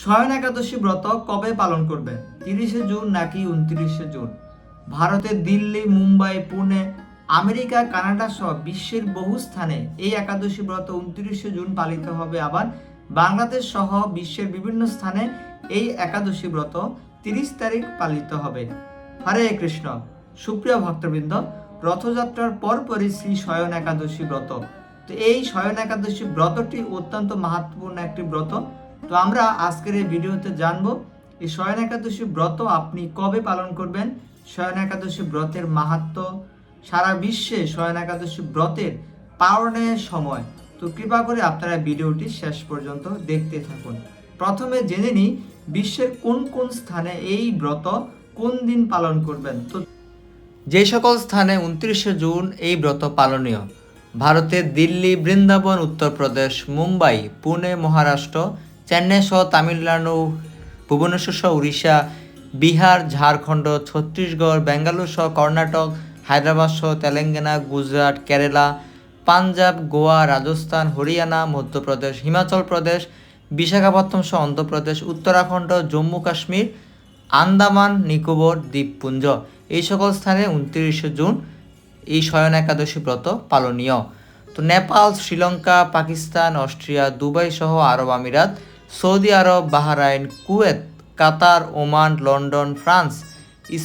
শয়ন একাদশী ব্রত কবে পালন করবে? তিরিশে জুন নাকি উনত্রিশে জুন? ভারতের দিল্লি, মুম্বাই, পুনে, আমেরিকা, কানাডা সহ বিশ্বের বহু স্থানে এই একাদশী ব্রত উনত্রিশে জুন পালিত হবে আবার বাংলাদেশ সহ বিশ্বের বিভিন্ন স্থানে এই একাদশী ব্রত তিরিশ তারিখ পালিত হবে। হরে কৃষ্ণ। সুপ্রিয় ভক্তবৃন্দ, রথযাত্রার পরপরই শ্রী শয়ন একাদশী ব্রত। তো এই শয়ন একাদশী ব্রতটি অত্যন্ত মাহাত্মপূর্ণ একটি ব্রত। তো আমরা আজকের এই ভিডিওতে জানব এই শয়ন একাদশী ব্রত আপনি কবে পালন করবেন? শয়ন একাদশী ব্রতের মাহাত্ম, সারা বিশ্বে শয়ন একাদশী ব্রতের পালনের সময়। তো কৃপা করে আপনারা ভিডিওটি শেষ পর্যন্ত দেখতে থাকুন। প্রথমে জেনে নিই বিশ্বের কোন কোন স্থানে এই ব্রত কোন দিন পালন করবেন? তো যে সকল স্থানে উনত্রিশে জুন এই ব্রত পালনীয়। ভারতের দিল্লি, বৃন্দাবন, উত্তরপ্রদেশ, মুম্বাই, পুনে, মহারাষ্ট্র চেন্নাই সহ তামিলনাড়ু, ভুবনেশ্বর সহ উড়িষ্যা, বিহার, ঝাড়খণ্ড, ছত্তিশগড়, বেঙ্গালুরু সহ কর্ণাটক, হায়দ্রাবাদ সহ তেলেঙ্গানা, গুজরাট, কেরালা, পাঞ্জাব, গোয়া, রাজস্থান, হরিয়ানা, মধ্যপ্রদেশ, হিমাচল প্রদেশ, বিশাখাপত্তনম সহ অন্ধ্রপ্রদেশ, উত্তরাখণ্ড, জম্মু কাশ্মীর, আন্দামান, নিকোবর, দ্বীপপুঞ্জ। এই সকল স্থানে উনত্রিশে জুন এই শয়ন একাদশী ব্রত পালনীয়। তো নেপাল, শ্রীলঙ্কা, পাকিস্তান, অস্ট্রিয়া, দুবাই সহ আরব আমিরাত সৌদি আরব, Bahrain, Kuwait, Qatar, Oman, London, France,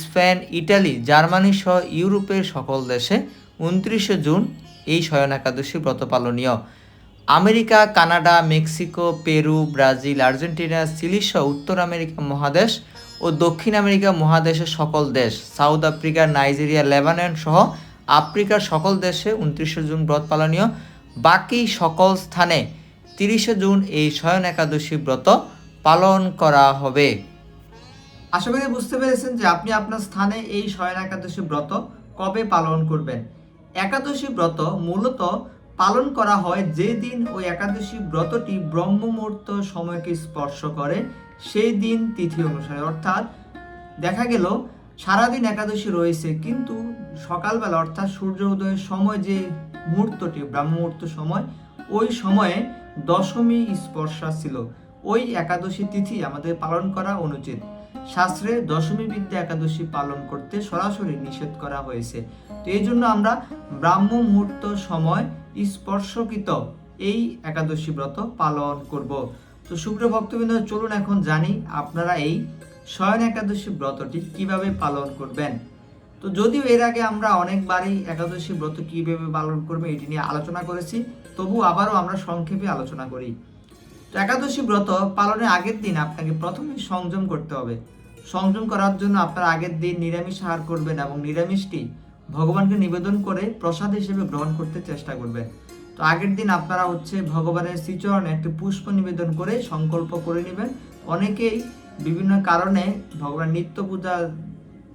Spain, Italy, Germany সহ ইউরোপের সকল দেশে উনত্রিশে জুন এই শয়ন একাদশী ব্রত পালনীয়। America, Canada, Mexico, Peru, Brazil, Argentina Chile সহ উত্তর আমেরিকা মহাদেশ ও দক্ষিণ আমেরিকা মহাদেশের সকল দেশ, সাউথ আফ্রিকা, নাইজেরিয়া, লেবানন সহ আফ্রিকার সকল দেশে উনত্রিশে জুন ব্রত পালনীয়। বাকি সকল স্থানে তিরিশে জুন এই শয়ন একাদশী ব্রত পালন করা হবে। আশা করি বুঝতে পেরেছেন যে আপনি আপনার স্থানে এই শয়ন একাদশী ব্রত কবে পালন করবেন। একাদশী ব্রত মূলত পালন করা হয় যে দিন ওই একাদশী ব্রতটি ব্রহ্ম মুহূর্ত সময়কে স্পর্শ করে, সেই দিন তিথি অনুসারে। অর্থাৎ দেখা গেল, সারাদিন একাদশী রয়েছে, কিন্তু সকালবেলা অর্থাৎ সূর্য উদয়ের সময় যে মুহূর্তটি ব্রাহ্ম মুহূর্ত সময়, ওই সময়ে দশমী স্পর্শা ছিল। ওই একাদশী তিথি আমাদের পালন করা অনুচিত। শাস্ত্রে দশমী বিদ্যা একাদশী পালন করতে সরাসরি নিষেধ করা হয়েছে। তো এই জন্য আমরা ব্রাহ্ম মুহূর্ত সময় স্পর্শকৃত এই একাদশী ব্রত পালন করব। তো শুক্র ভক্তবৃন্দ, চলুন এখন জানি আপনারা এই শয়ন একাদশী ব্রতটি কীভাবে পালন করবেন। তো যদিও এর আগে আমরা অনেকবারই একাদশী ব্রত কীভাবে পালন করবে, এটি নিয়ে আলোচনা করেছি। তবু আবারও আমরা সংক্ষেপে আলোচনা করি। একাদশী ব্রত পালনের আগের দিন আপনাকে প্রথমে সংযম করতে হবে। সংযম করার জন্য আপনার আগের দিন নিরামিষ আহার করবেন এবং নিরামিষটি ভগবানকে নিবেদন করে প্রসাদ হিসেবে গ্রহণ করতে চেষ্টা করবেন। তো আগের দিন আপনারা হচ্ছে ভগবানের শ্রীচরণে একটি পুষ্প নিবেদন করে সংকল্প করে নেবেন। অনেকেই বিভিন্ন কারণে ভগবান নিত্য পূজা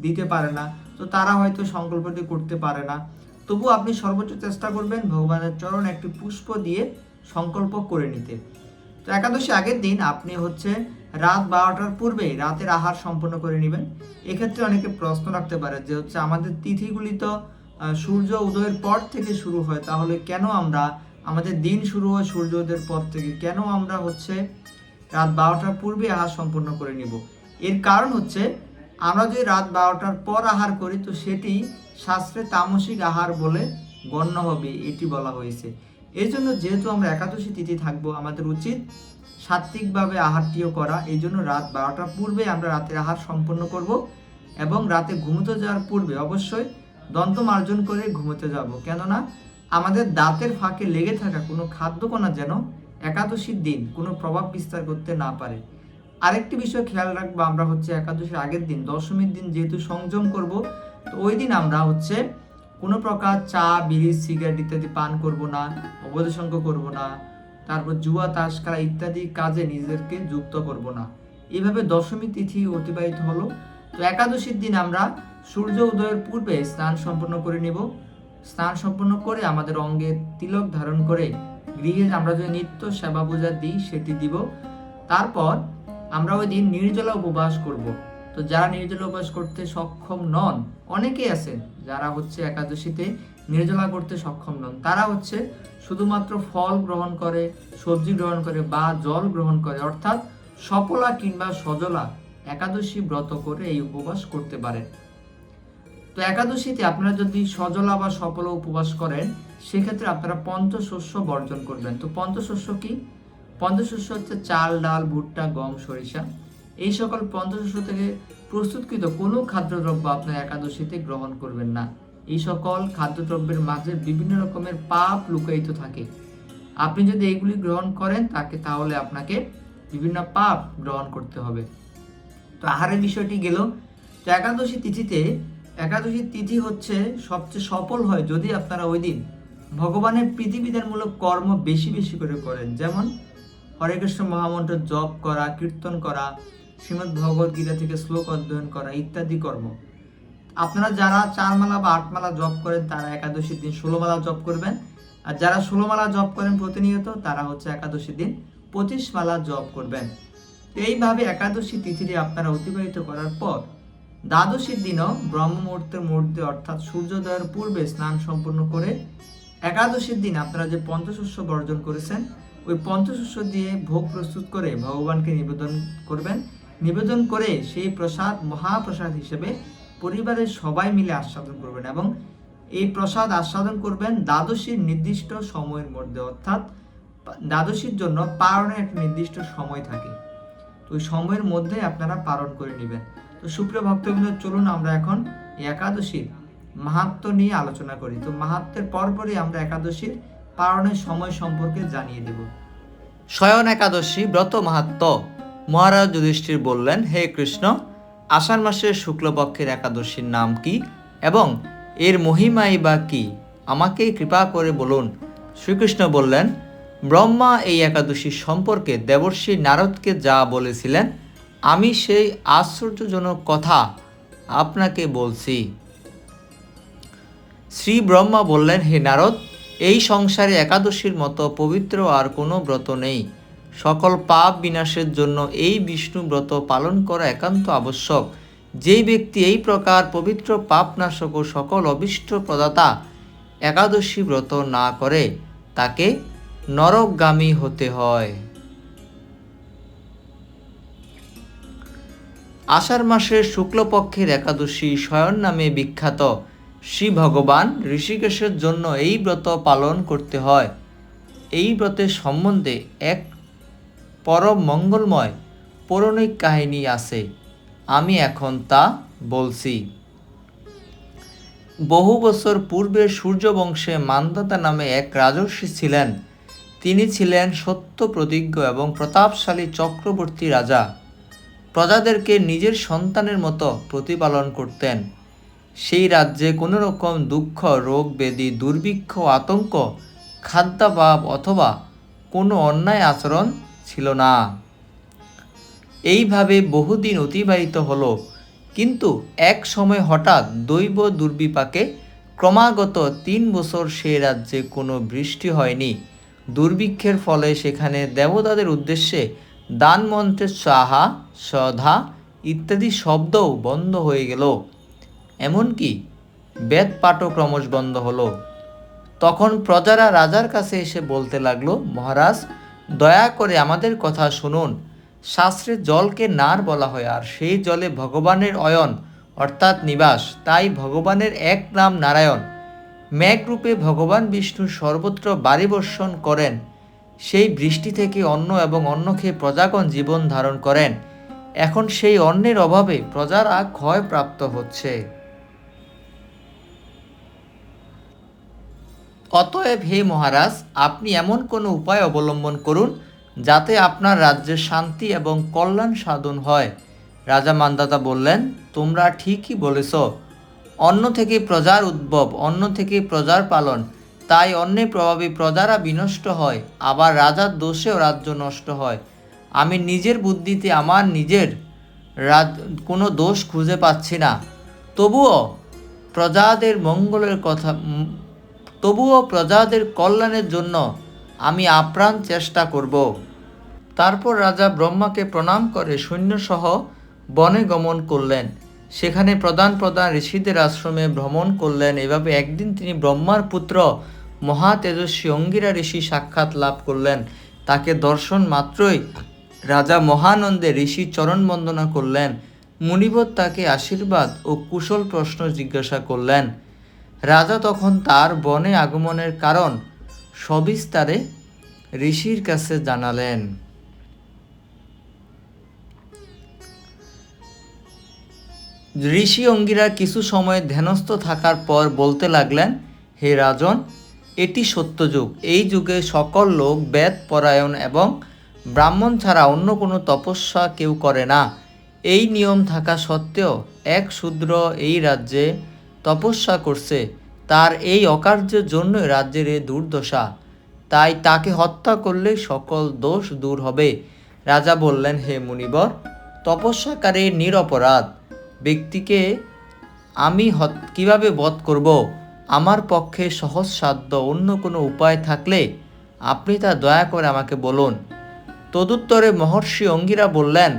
দিতে পারে না, তো তারা হয়তো সংকল্পটি করতে পারে না। তবু আপনি সর্বোচ্চ চেষ্টা করবেন ভগবানের চরণ একটি পুষ্প দিয়ে সংকল্প করে নিতে। তো একাদশী আগের দিন আপনি হচ্ছে রাত বারোটার পূর্বেই রাতের আহার সম্পন্ন করে নেবেন। এক্ষেত্রে অনেকে প্রশ্ন রাখতে পারে যে হচ্ছে আমাদের তিথিগুলি তো সূর্য উদয়ের পর থেকে শুরু হয়, তাহলে কেন আমরা, আমাদের দিন শুরু হয় সূর্য উদয়ের পর থেকে, কেন আমরা হচ্ছে রাত বারোটার পূর্বে আহার সম্পন্ন করে নিব? এর কারণ হচ্ছে আমরা যদি রাত বারোটার পর আহার করি, তো সেটি শাস্ত্রে তামসিক আহার বলে গণ্য হবে, এটি বলা হয়েছে। এই জন্য যেহেতু আমরা একাদশী তিথি থাকব, আমাদের উচিত সাত্ত্বিকভাবে আহারটিও করা। এই জন্য রাত বারোটার পূর্বে আমরা রাতের আহার সম্পন্ন করব এবং রাতে ঘুমোতে যাওয়ার পূর্বে অবশ্যই দন্ত মার্জন করে ঘুমোতে যাব। কেননা, আমাদের দাঁতের ফাঁকে লেগে থাকা কোনো খাদ্যকণা যেন একাদশীর দিন কোনো প্রভাব বিস্তার করতে না পারে। আরেকটি বিষয় খেয়াল রাখব, আমরা হচ্ছে একাদশীর আগের দিন, দশমীর দিন যেহেতু সংযম করব, তো ওই দিন আমরা হচ্ছে কোনো প্রকার চা, বিড়ি, সিগারেট ইত্যাদি পান করব না অবৈধসঙ্গ করব না, তারপর জুয়া, তাস, খেলা ইত্যাদি কাজে নিজেদেরকে যুক্ত করব না। এইভাবে দশমী তিথি অতিবাহিত হলো। তো একাদশীর দিন আমরা সূর্য উদয়ের পূর্বে স্নান সম্পন্ন করে নেব। স্নান সম্পন্ন করে আমাদের অঙ্গে তিলক ধারণ করে গৃহে আমরা যে নিত্য সেবা পূজা দিই, সেটি দিব। তারপর আমরা ওই দিন নির্জলা উপবাস করব। তো যারা নির্জলা উপবাস করতে সক্ষম নন, অনেকেই আছেন যারা হচ্ছে একাদশীতে নির্জলা করতে সক্ষম নন। তারা হচ্ছে শুধুমাত্র ফল গ্রহণ করে, সবজি গ্রহণ করে বা জল গ্রহণ করে, অর্থাৎ সফলা কিংবা সজলা একাদশী ব্রত করে এই উপবাস করতে পারেন তো একাদশীতে আপনারা যদি সজলা বা সফলা উপবাস করেন, সেক্ষেত্রে আপনারা পঞ্চশস্য বর্জন করবেন। তো পঞ্চশস্য কি? পঞ্চশস্য হচ্ছে চাল, ডাল, ভুট্টা, গম, সরিষা। এই সকল পঞ্চশস্য থেকে প্রস্তুতকৃত কোনো খাদ্যদ্রব্য আপনার একাদশীতে গ্রহণ করবেন না। এই সকল খাদ্যদ্রব্যের মাঝে বিভিন্ন রকমের পাপ লুকায়িত থাকে। আপনি যদি এইগুলি গ্রহণ করেন, তাকে তাহলে আপনাকে বিভিন্ন পাপ গ্রহণ করতে হবে। তো আহারের বিষয়টি গেল। তো একাদশী তিথিতে, একাদশী তিথি হচ্ছে সবচেয়ে সফল হয় যদি আপনারা ওই দিন ভগবানের প্রীতিবিধানমূলক কর্ম বেশি বেশি করে করেন। যেমন হরে কৃষ্ণ মহামন্ত্র জপ করা, কীর্তন করা শ্রীমদ্ ভগবদ গীতা থেকে শ্লোক অধ্যয়ন করা ইত্যাদি কর্ম। আপনারা যারা চার মালা বা আট মালা জপ করেন, তারা একাদশীর দিন ষোলো মালা জপ করবেন। আর যারা ষোলো মালা জপ করেন প্রতিনিয়ত, তারা হচ্ছে একাদশীর দিন পঁচিশ মালা জপ করবেন। এইভাবে একাদশী তিথিটি আপনারা অতিবাহিত করার পর, দ্বাদশীর দিনও ব্রহ্ম মুহূর্তের মধ্যে অর্থাৎ সূর্যোদয়ের পূর্বে স্নান সম্পন্ন করে, একাদশীর দিন আপনারা যে পঞ্চশস্য বর্জন করেছেন ওই পঞ্চশস্য দিয়ে ভোগ প্রস্তুত করে ভগবানকে নিবেদন করবেন। নিবেদন করে সেই প্রসাদ, মহাপ্রসাদ হিসেবে পরিবারের সবাই মিলে আস্বাদন করবেন এবং এই প্রসাদ আস্বাদন করবেন দ্বাদশীর নির্দিষ্ট সময়ের মধ্যে। অর্থাৎ দ্বাদশীর জন্য পালনের একটা নির্দিষ্ট সময় থাকে। তো ওই সময়ের মধ্যে আপনারা পালন করে নেবেন। তো সুপ্রিয় ভক্তবৃন্দ, চলুন আমরা এখন একাদশীর মাহাত্ম নিয়ে আলোচনা করি। তো মাহাত্মের পরপরই আমরা একাদশীর পালনের সময় সম্পর্কে জানিয়ে দেব। শয়ন একাদশী ব্রত মাহাত্ম। মহারাজ যুধিষ্ঠির বললেন, হে কৃষ্ণ, আষাঢ় মাসের শুক্লপক্ষের একাদশীর নাম কি এবং এর মহিমাই বা কি? আমাকে কৃপা করে বলুন। শ্রীকৃষ্ণ বললেন, ব্রহ্মা এই একাদশী সম্পর্কে দেবর্ষী নারদকে যা বলেছিলেন, আমি সেই আশ্চর্যজনক কথা আপনাকে বলছি। শ্রী ব্রহ্মা বললেন, হে নারদ এই সংসারে একাদশীর মতো পবিত্র আর কোনো ব্রত নেই। সকল পাপ বিনাশের জন্য এই বিষ্ণু ব্রত পালন করা একান্ত আবশ্যক। যেই ব্যক্তি এই প্রকার পবিত্র পাপনাশক ও সকল অবিষ্ট প্রদাতা একাদশী ব্রত না করে, তাকে নরকগামী হতে হয়। আষাঢ় মাসের শুক্লপক্ষের একাদশী শয়ন নামে বিখ্যাত। শ্রী ভগবান ঋষিকেশের জন্য এই ব্রত পালন করতে হয়। এই ব্রতের সম্বন্ধে এক পরম মঙ্গলময় পৌরাণিক কাহিনী আছে। আমি এখন তা বলছি। বহু বছর পূর্বে সূর্যবংশে মান্দাতা নামে এক রাজর্ষি ছিলেন। তিনি ছিলেন সত্য প্রতিজ্ঞ এবং প্রতাপশালী চক্রবর্তী রাজা। প্রজাদেরকে নিজের সন্তানের মতো প্রতিপালন করতেন। সেই রাজ্যে কোনো রকম দুঃখ, রোগ ব্যাধি দুর্ভিক্ষ, আতঙ্ক, খাদ্যাভাব অথবা কোনো অন্যায় আচরণ ছিল না। এইভাবে বহুদিন অতিবাহিত হলো, কিন্তু এক সময় হঠাৎ দৈব দুর্বিপাকে ক্রমাগত তিন বছর সে রাজ্যে কোনো বৃষ্টি হয়নি। দুর্ভিক্ষের ফলে সেখানে দেবতাদের উদ্দেশ্যে দান মন্ত্রের সাহা সধা ইত্যাদি শব্দও বন্ধ হয়ে গেল। এমনকি বেদ পাঠও ক্রমশ বন্ধ হলো। তখন প্রজারা রাজার কাছে এসে বলতে লাগল, মহারাজ, দয়া করে আমাদের কথা শুনুন। শাস্ত্রে জলকে নার বলা হয়, আর সেই জলে ভগবানের অয়ন, অর্থাৎ নিবাস, তাই ভগবানের এক নাম নারায়ণ। মেঘরূপে ভগবান বিষ্ণু সর্বত্র বাড়ি বর্ষণ করেন। সেই বৃষ্টি থেকে অন্ন এবং অন্ন খেয়ে প্রজাগণ জীবন ধারণ করেন। এখন সেই অন্নের অভাবে প্রজারা ক্ষয়প্রাপ্ত হচ্ছে। অতএব হে মহারাজ, আপনি এমন কোনো উপায় অবলম্বন করুন যাতে আপনার রাজ্যের শান্তি এবং কল্যাণ সাধন হয়। রাজা মান্দাতা বললেন, তোমরা ঠিকই বলেছ। অন্য থেকে প্রজার উদ্ভব অন্য থেকে প্রজার পালন। তাই অন্যের প্রভাবে প্রজারা বিনষ্ট হয়, আবার রাজার দোষেও রাজ্য নষ্ট হয়। আমি নিজের বুদ্ধিতে আমার নিজের রাজ, কোনো দোষ খুঁজে পাচ্ছি না। তবুও প্রজাদের মঙ্গলের কথা তবুও প্রজাদের কল্যাণের জন্য আমি আপ্রাণ চেষ্টা করব। তারপর রাজা ব্রহ্মাকে প্রণাম করে সৈন্যসহ বনে গমন করলেন। সেখানে প্রধান প্রধান ঋষিদের আশ্রমে ভ্রমণ করলেন। এভাবে একদিন তিনি ব্রহ্মার পুত্র মহা তেজস্বী অঙ্গিরা ঋষি সাক্ষাৎ লাভ করলেন। তাকে দর্শন মাত্রই রাজা মহানন্দে ঋষি চরণ বন্দনা করলেন। মুনিবর তাকে আশীর্বাদ ও কুশল প্রশ্ন জিজ্ঞাসা করলেন। রাজা তখন তার বনে আগমনের কারণ সবিস্তারে ঋষির কাছে জানালেন। ঋষি অঙ্গিরা কিছু সময় ধ্যানস্থ থাকার পর বলতে লাগলেন, হে রাজন, এটি সত্য যুগ। এই যুগে সকল লোক বেদ, পরায়ণ এবং ব্রাহ্মণ ছাড়া অন্য কোনো তপস্যা কেউ করে না। এই নিয়ম থাকা সত্ত্বেও এক শূদ্র এই রাজ্যে তপস্যা করছে। তার এই অকার্যের জন্যই রাজ্যের এ দুর্দশা। তাই তাকে হত্যা করলে সকল দোষ দূর হবে। রাজা বললেন, হে মুনিবর, তপস্যাকারী নিরপরাধ ব্যক্তিকে আমি কীভাবে বধ করব? আমার পক্ষে সহজসাধ্য অন্য কোনো উপায় থাকলে আপনি তা দয়া করে আমাকে বলুন। তদুত্তরে মহর্ষি অঙ্গিরা বললেন,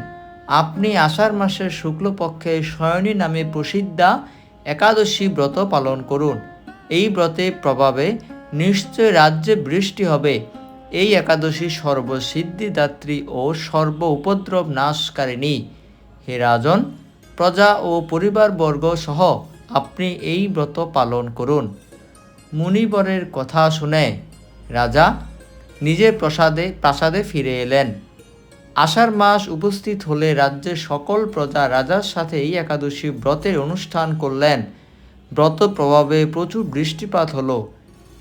আপনি আষাঢ় মাসের শুক্লপক্ষে শয়নী নামে প্রসিদ্ধা একাদশী ব্রত পালন করুন। এই ব্রতের প্রভাবে নিশ্চয় রাজ্যে বৃষ্টি হবে। এই একাদশী সর্বসিদ্ধিদাত্রী ও সর্ব উপদ্রব নাশকারিণী। হে রাজন, প্রজা ও পরিবারবর্গ সহ আপনি এই ব্রত পালন করুন। মুনিবরের কথা শুনে রাজা নিজের প্রসাদে, প্রাসাদে ফিরে এলেন। আষাঢ় মাস উপস্থিত হলে রাজ্যের সকল প্রজা রাজার সাথে এই একাদশী ব্রতের অনুষ্ঠান করলেন। ব্রত প্রভাবে প্রচুর বৃষ্টিপাত হলো।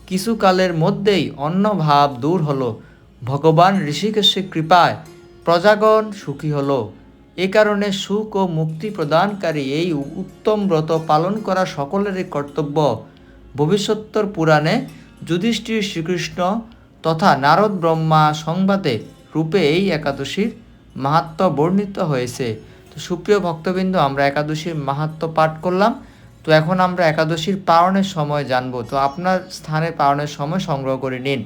কিছুকালের মধ্যেই অন্নভাব দূর হলো। ভগবান ঋষিকেশের কৃপায় প্রজাগণ সুখী হলো। এ কারণে সুখ ও মুক্তি প্রদানকারী এই উত্তম ব্রত পালন করা সকলেরই কর্তব্য। ভবিষ্যত্তর পুরাণে যুধিষ্ঠির শ্রীকৃষ্ণ তথা নারদ ব্রহ্মা সংবাদে রূপে এই একাদশীর মাহাত্ম বর্ণিত হয়েছে। তো সুপ্রিয় ভক্তবৃন্দ, আমরা একাদশীর মাহাত্ম পাঠ করলাম। তো এখন আমরা একাদশীর পালনের সময় জানব। তো আপনার স্থানে পালনের সময় সংগ্রহ করে নিন।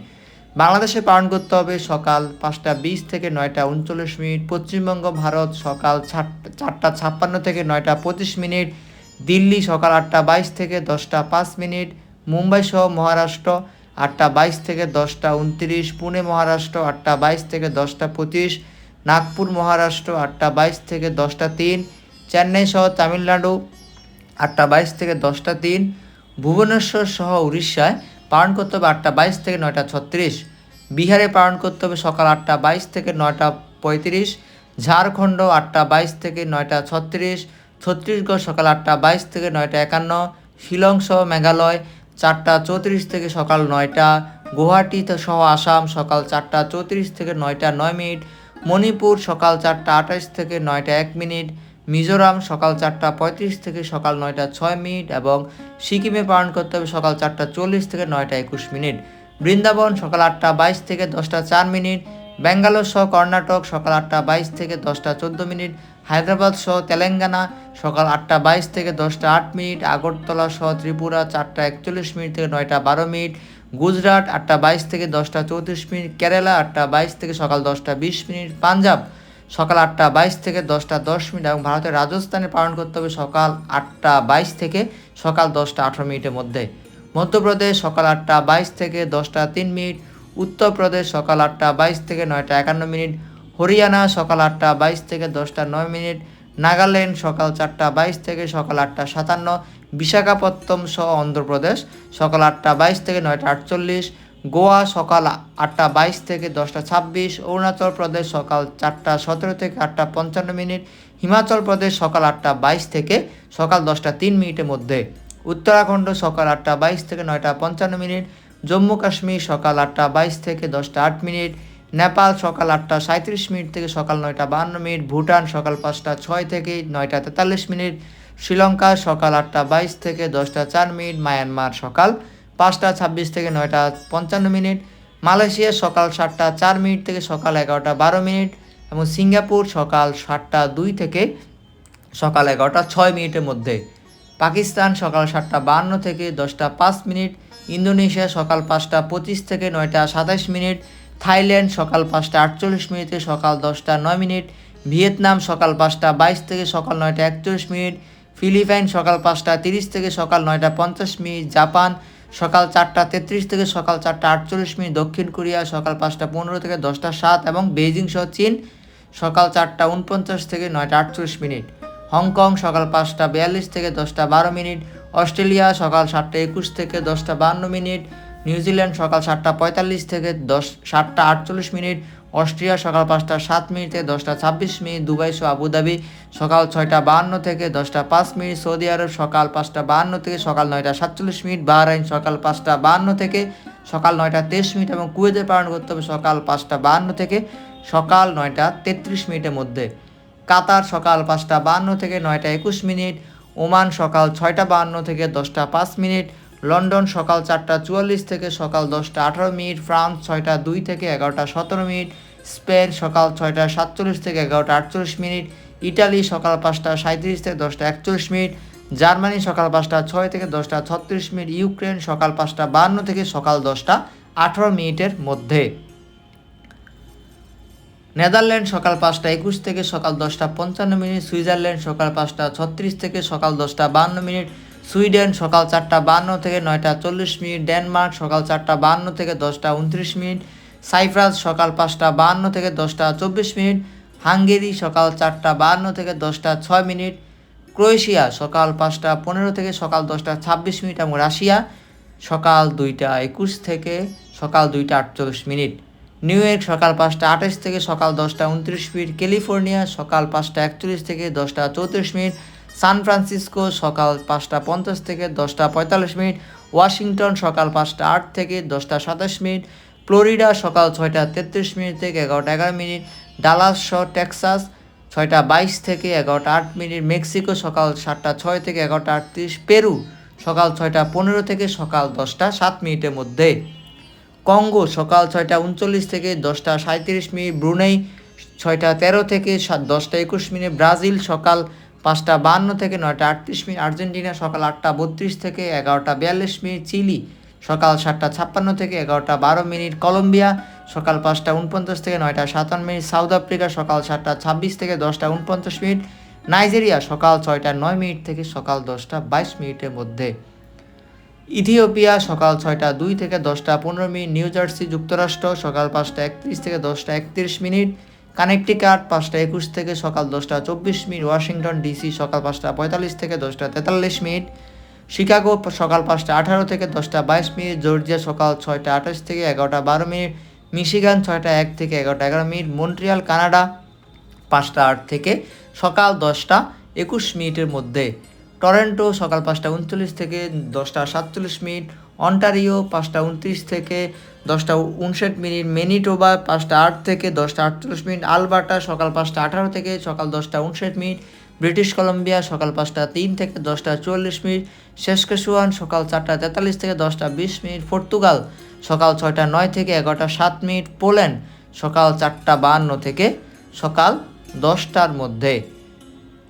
বাংলাদেশে পালন করতে হবে সকাল পাঁচটা বিশ থেকে নয়টা উনচল্লিশ মিনিট। পশ্চিমবঙ্গ, ভারত সকাল চারটা ছাপ্পান্ন থেকে নয়টা পঁচিশ মিনিট। দিল্লি সকাল আটটা বাইশ থেকে দশটা পাঁচ মিনিট। মুম্বাই সহ মহারাষ্ট্র আটটা বাইশ থেকে দশটা উনত্রিশ, পুনে মহারাষ্ট্র আটটা বাইশ থেকে দশটা পঁচিশ, নাগপুর মহারাষ্ট্র আটটা বাইশ থেকে দশটা তিন, চেন্নাই সহ তামিলনাড়ু আটটা বাইশ থেকে দশটা তিন, ভুবনেশ্বর সহ উড়িষ্যায় পালন করতে হবে আটটা বাইশ থেকে নয়টা ছত্রিশ, বিহারে পালন করতে হবে সকাল আটটা বাইশ থেকে নয়টা পঁয়ত্রিশ, ঝাড়খণ্ড আটটা বাইশ থেকে নয়টা ছত্রিশ, ছত্তিশগড় সকাল আটটা বাইশ থেকে নয়টা একান্ন, শিলং সহ মেঘালয় চারটা চৌত্রিশ থেকে সকাল নয়টা, গুয়াহাটি সহ আসাম সকাল চারটা চৌত্রিশ থেকে নয়টা নয় মিনিট, মণিপুর সকাল চারটা আঠাশ থেকে নয়টা এক মিনিট, মিজোরাম সকাল চারটা পঁয়ত্রিশ থেকে সকাল নয়টা ছয় মিনিট এবং সিকিমে পালন করতে হবে সকাল চারটা চল্লিশ থেকে নয়টা একুশ মিনিট। বৃন্দাবন সকাল আটটা বাইশ থেকে দশটা চার মিনিট, ব্যাঙ্গালোর সহ কর্ণাটক সকাল আটটা বাইশ থেকে দশটা চোদ্দ মিনিট হায়দ্রাবাদ সহ তেলেঙ্গানা সকাল আটটা বাইশ থেকে দশটা আট মিনিট, আগরতলা সহ ত্রিপুরা চারটা একচল্লিশ মিনিট থেকে নয়টা বারো মিনিট, গুজরাট আটটা বাইশ থেকে দশটা চৌত্রিশ মিনিট, কেরালা আটটা বাইশ থেকে সকাল দশটা বিশ মিনিট, পাঞ্জাব সকাল আটটা বাইশ থেকে দশটা দশ মিনিট এবং ভারতের রাজস্থানে পালন করতে হবে সকাল আটটা বাইশ থেকে সকাল দশটা আঠারো মিনিটের মধ্যে। মধ্যপ্রদেশ সকাল আটটা বাইশ থেকে দশটা তিন মিনিট, উত্তরপ্রদেশ সকাল আটটা বাইশ থেকে নয়টা একান্ন মিনিট হরিয়ানা সকাল আটটা বাইশ থেকে দশটা নয় মিনিট, নাগাল্যান্ড সকাল চারটা বাইশ থেকে সকাল আটটা সাতান্ন বিশাখাপত্তম সহ অন্ধ্রপ্রদেশ সকাল আটটা বাইশ থেকে নয়টা আটচল্লিশ, গোয়া সকাল আটটা বাইশ থেকে দশটা ছাব্বিশ, অরুণাচল প্রদেশ সকাল চারটা সতেরো থেকে আটটা পঞ্চান্ন মিনিট, হিমাচল প্রদেশ সকাল আটটা বাইশ থেকে সকাল দশটা তিন মিনিটের মধ্যে, উত্তরাখণ্ড সকাল আটটা বাইশ থেকে নয়টা পঞ্চান্ন মিনিট, জম্মু কাশ্মীর সকাল আটটা বাইশ থেকে দশটা আট মিনিট নেপাল সকাল আটটা সাঁত্রিশ মিনিট থেকে সকাল নয়টা বাহান্ন মিনিট, ভুটান সকাল পাঁচটা ছয় থেকে নয়টা তেতাল্লিশ মিনিট, শ্রীলঙ্কা সকাল আটটা বাইশ থেকে দশটা চার মিনিট, মায়ানমার সকাল পাঁচটা ছাব্বিশ থেকে নয়টা পঞ্চান্ন মিনিট, মালয়েশিয়া সকাল সাতটা চার মিনিট থেকে সকাল এগারোটা বারো মিনিট এবং সিঙ্গাপুর সকাল সাতটা দুই থেকে সকাল এগারোটা ছয় মিনিটের মধ্যে, পাকিস্তান সকাল সাতটা বাহান্ন থেকে দশটা পাঁচ মিনিট, ইন্দোনেশিয়া সকাল পাঁচটা পঁচিশ থেকে নয়টা সাতাশ মিনিট থাইল্যান্ড সকাল পাঁচটা আটচল্লিশ মিনিটে সকাল দশটা নয় মিনিট, ভিয়েতনাম সকাল পাঁচটা বাইশ থেকে সকাল নয়টা একচল্লিশ মিনিট, ফিলিপাইন সকাল পাঁচটা তিরিশ থেকে সকাল নয়টা পঞ্চাশ মিনিট, জাপান সকাল চারটা তেত্রিশ থেকে সকাল চারটা আটচল্লিশ মিনিট, দক্ষিণ কোরিয়া সকাল পাঁচটা পনেরো থেকে দশটা সাত এবং বেইজিং সহ চীন সকাল চারটা উনপঞ্চাশ থেকে নয়টা আটচল্লিশ মিনিট, হংকং সকাল পাঁচটা বিয়াল্লিশ থেকে দশটা বারো মিনিট, অস্ট্রেলিয়া সকাল সাতটা একুশ থেকে দশটা বান্ন মিনিট নিউজিল্যান্ড সকাল সাতটা পঁয়তাল্লিশ থেকে দশ, সাতটা আটচল্লিশ মিনিট, অস্ট্রিয়া সকাল পাঁচটা সাত মিনিট থেকে দশটা ছাব্বিশ মিনিট, দুবাই সহ আবুধাবি সকাল ছয়টা বাহান্ন থেকে দশটা পাঁচ মিনিট, সৌদি আরব সকাল পাঁচটা বাহান্ন থেকে সকাল নয়টা সাতচল্লিশ মিনিট, বাহরাইন সকাল পাঁচটা বাহান্ন থেকে সকাল নয়টা তেইশ মিনিট এবং কুয়েতে পালন করতে হবে সকাল পাঁচটা বাহান্ন থেকে সকাল নয়টা তেত্রিশ মিনিটের মধ্যে। কাতার সকাল পাঁচটা বাহান্ন থেকে নয়টা একুশ মিনিট, ওমান সকাল ছয়টা বাহান্ন থেকে দশটা পাঁচ মিনিট লন্ডন সকাল চারটা চুয়াল্লিশ থেকে সকাল দশটা আঠারো মিনিট, ফ্রান্স ছয়টা দুই থেকে এগারোটা সতেরো মিনিট, স্পেন সকাল ছয়টা সাতচল্লিশ থেকে এগারোটা আটচল্লিশ মিনিট, ইটালি সকাল পাঁচটা সাঁত্রিশ থেকে দশটা একচল্লিশ মিনিট, জার্মানি সকাল পাঁচটা ছয় থেকে দশটা ছত্রিশ মিনিট, ইউক্রেন সকাল পাঁচটা বাহান্ন থেকে সকাল দশটা আঠারো মিনিটের মধ্যে। নেদারল্যান্ড সকাল পাঁচটা একুশ থেকে সকাল দশটা পঞ্চান্ন মিনিট, সুইজারল্যান্ড সকাল পাঁচটা ছত্রিশ থেকে সকাল দশটা বাহান্ন মিনিট সুইডেন সকাল চারটা বাহান্ন থেকে নয়টা চল্লিশ মিনিট, ডেনমার্ক সকাল চারটা বাহান্ন থেকে দশটা উনত্রিশ মিনিট, সাইপ্রাস সকাল পাঁচটা বাহান্ন থেকে দশটা চব্বিশ মিনিট, হাঙ্গেরি সকাল চারটা বাহান্ন থেকে দশটা ছয় মিনিট, ক্রোয়েশিয়া সকাল পাঁচটা পনেরো থেকে সকাল দশটা ছাব্বিশ মিনিট এবং রাশিয়া সকাল দুইটা একুশ থেকে সকাল দুইটা আটচল্লিশ মিনিট। নিউ ইয়র্ক সকাল পাঁচটা আঠাশ থেকে সকাল দশটা উনত্রিশ মিনিট, ক্যালিফোর্নিয়া সকাল পাঁচটা একচল্লিশ থেকে দশটা চৌত্রিশ মিনিট সান ফ্রান্সিসকো সকাল পাঁচটা পঞ্চাশ থেকে দশটা পঁয়তাল্লিশ মিনিট, ওয়াশিংটন সকাল পাঁচটা আট থেকে দশটা সাতাশ মিনিট, ফ্লোরিডা সকাল ছয়টা তেত্রিশ মিনিট থেকে এগারোটা এগারো মিনিট, ডালাস শহর টেক্সাস ছয়টা বাইশ থেকে এগারোটা আট মিনিট, মেক্সিকো সকাল সাতটা ছয় থেকে এগারোটা আটত্রিশ, পেরু সকাল ছয়টা পনেরো থেকে সকাল দশটা সাত মিনিটের মধ্যে। কঙ্গো সকাল ছয়টা উনচল্লিশ থেকে দশটা সাঁত্রিশ মিনিট, ব্রুনেই ছয়টা তেরো থেকে সাত দশটা একুশ মিনিট, ব্রাজিল সকাল পাঁচটা বান্ন থেকে নয়টা আটত্রিশ মিনিট। আর্জেন্টিনা সকাল আটটা বত্রিশ থেকে এগারোটা বিয়াল্লিশ মিনিট। চিলি সকাল সাতটা ছাপ্পান্ন থেকে এগারোটা বারো মিনিট। কলম্বিয়া সকাল পাঁচটা উনপঞ্চাশ থেকে নয়টা সাতান্ন মিনিট। সাউথ আফ্রিকা সকাল সাতটা ছাব্বিশ থেকে দশটা উনপঞ্চাশ মিনিট। নাইজেরিয়া সকাল ছয়টা নয় মিনিট থেকে সকাল দশটা বাইশ মিনিটের মধ্যে। ইথিওপিয়া সকাল ছয়টা দুই থেকে দশটা পনেরো মিনিট। নিউ জার্সি যুক্তরাষ্ট্র সকাল পাঁচটা একত্রিশ থেকে দশটা একত্রিশ মিনিট। কানেকটিকাট, পাঁচটা একুশ থেকে সকাল দশটা চব্বিশ মিনিট, ওয়াশিংটন ডিসি সকাল পাঁচটা পঁয়তাল্লিশ থেকে দশটা তেতাল্লিশ মিনিট, শিকাগো সকাল পাঁচটা আঠারো থেকে দশটা বাইশ মিনিট, জর্জিয়া সকাল ছয়টা আঠাশ থেকে এগারোটা বারো মিনিট, মিশিগান ছয়টা এক থেকে এগারোটা এগারো মিনিট, মন্ট্রিয়াল, কানাডা পাঁচটা আট থেকে সকাল দশটা একুশ মিনিটের মধ্যে, টরেন্টো সকাল পাঁচটা উনচল্লিশ থেকে দশটা সাতচল্লিশ মিনিট অন্টারিও, পাঁচটা উনত্রিশ থেকে দশটা উনষাট মিনিট, মেনিটোবা, পাঁচটা আট থেকে দশটা আটচল্লিশ মিনিট, আলবার্টা, সকাল পাঁচটা আঠারো থেকে সকাল দশটা উনষাট মিনিট, ব্রিটিশ কলম্বিয়া, সকাল পাঁচটা তিন থেকে দশটা চুয়াল্লিশ মিনিট শেষকেশুয়ান সকাল চারটা তেতাল্লিশ থেকে দশটা বিশ মিনিট, পর্তুগাল, সকাল ছয়টা নয় থেকে এগারোটা সাত মিনিট, পোল্যান্ড, সকাল চারটা বাহান্ন থেকে সকাল দশটার মধ্যে।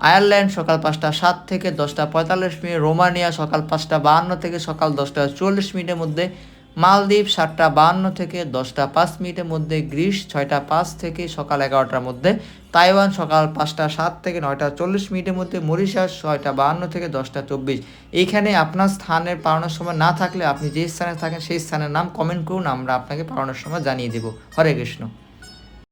আয়ারল্যান্ড সকাল পাঁচটা সাত থেকে দশটা পঁয়তাল্লিশ মিনিট, রোমানিয়া সকাল পাঁচটা বাহান্ন থেকে সকাল দশটা চুয়াল্লিশ মিনিটের মধ্যে, মালদ্বীপ সাতটা বাহান্ন থেকে দশটা পাঁচ মিনিটের মধ্যে, গ্রিস ছয়টা পাঁচ থেকে সকাল এগারোটার মধ্যে, তাইওয়ান সকাল পাঁচটা সাত থেকে নয়টা চল্লিশ মিনিটের মধ্যে, মরিশাস ছয়টা বাহান্ন থেকে দশটা চব্বিশ। এইখানে আপনার স্থানের পালানোর সময় না থাকলে আপনি যে স্থানে থাকেন সেই স্থানের নাম কমেন্ট করুন, আমরা আপনাকে পালানোর সময় জানিয়ে দেবো। হরে কৃষ্ণ।